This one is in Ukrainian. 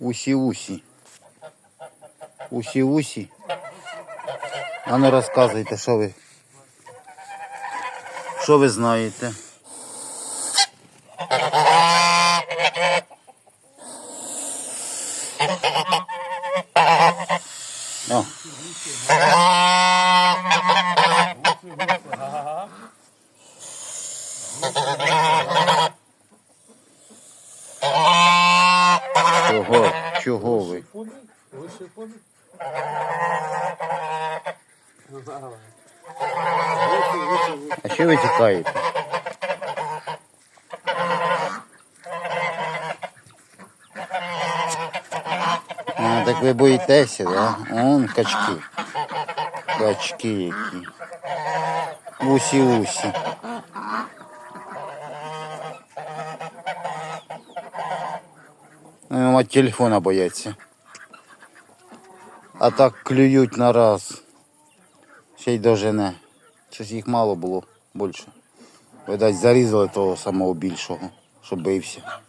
Усі-усі. Усі-усі. А ну розказуйте, що ви. Що ви знаєте? О. Чого? Чого ви? А що ви тікаєте? А, так ви боїтеся, да? Он качки. Качки які. Усі-усі. Мать телефона бояться. А так клюють на раз. Ще й дожене. Щось їх мало було більше. Видать, зарізали того самого більшого, що бився.